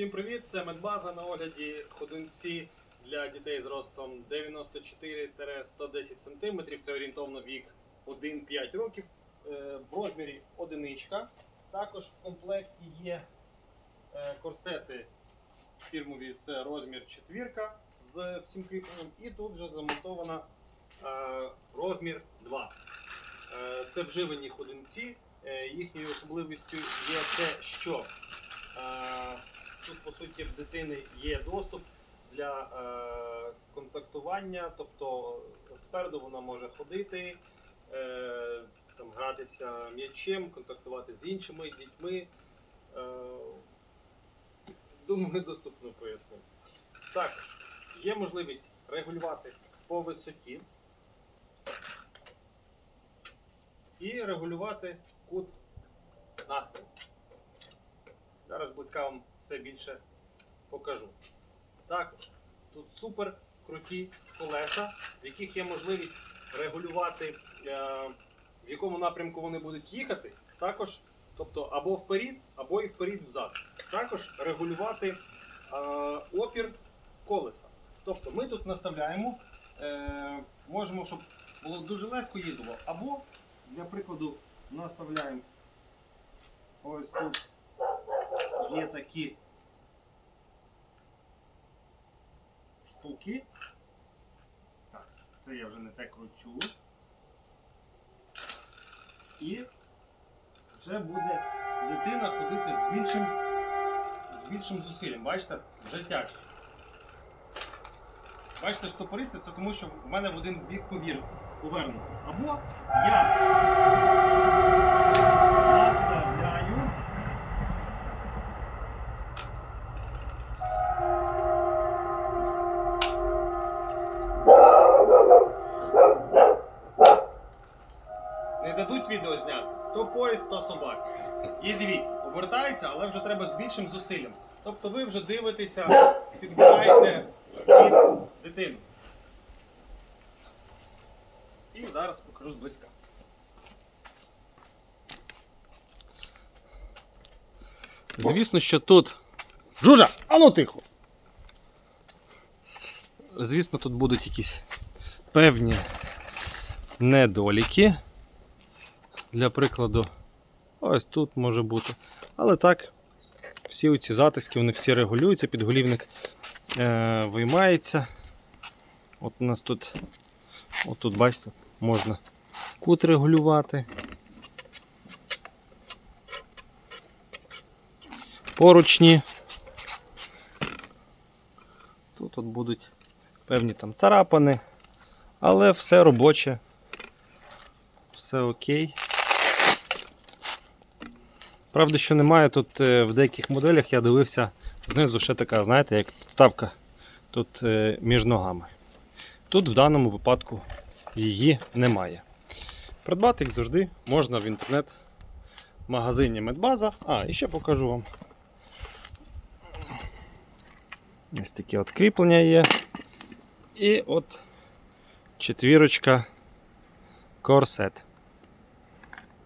Всім привіт! Це медбаза на огляді ходунці для дітей з ростом 94-110 см. Це орієнтовно вік 1-5 років. Е, В розмірі одиничка. Також в комплекті є е, корсети фірмові, це розмір четвірка з всім кріпленням. І тут вже замонтована е, розмір 2. Е, Це вживані ходунці. Їхньою особливістю є те, що тут, по суті, в дитини є доступ для е, контактування, тобто спереду вона може ходити, е, там, гратися м'ячем, контактувати з іншими дітьми. Е, думаю, доступно пояснив. Також є можливість регулювати по висоті і регулювати кут нахилу. Зараз близька вам все більше покажу. Також тут супер круті колеса, в яких є можливість регулювати, е, в якому напрямку вони будуть їхати. Також, тобто або вперед, або і вперед взад. Також регулювати е, опір колеса. Тобто ми тут наставляємо, е, можемо, щоб було дуже легко їздило, або, для прикладу, наставляємо ось тут є такі штуки. Так, це я вже не те кручу. І вже буде дитина ходити з більшим, з більшим зусиллям. Бачите, вже тяжче. Бачите, штопориться, це тому що в мене в один бік повір повернуто. Або я дадуть відео зняти, то поїзд, то собака. І дивіться, обертається, але вже треба з більшим зусиллям. Тобто ви вже дивитеся, підбираєте під дитину. І зараз покажу зблизька. Звісно, що тут. Жужа! Ану тихо! Звісно, тут будуть якісь певні недоліки. Для прикладу, ось тут може бути. Але так, всі ці затиски, вони всі регулюються, підголівник е, виймається. От у нас тут, от тут, бачите, можна кут регулювати. Поручні. Тут от будуть певні там царапини, але все робоче, все окей. Правда, що немає тут е, в деяких моделях, я дивився, знизу ще така, знаєте, як ставка тут е, між ногами. Тут в даному випадку її немає. Придбати їх завжди можна в інтернет-магазині Медбаза. А, і ще покажу вам. Ось такі от кріплення є. І от четвірочка корсет.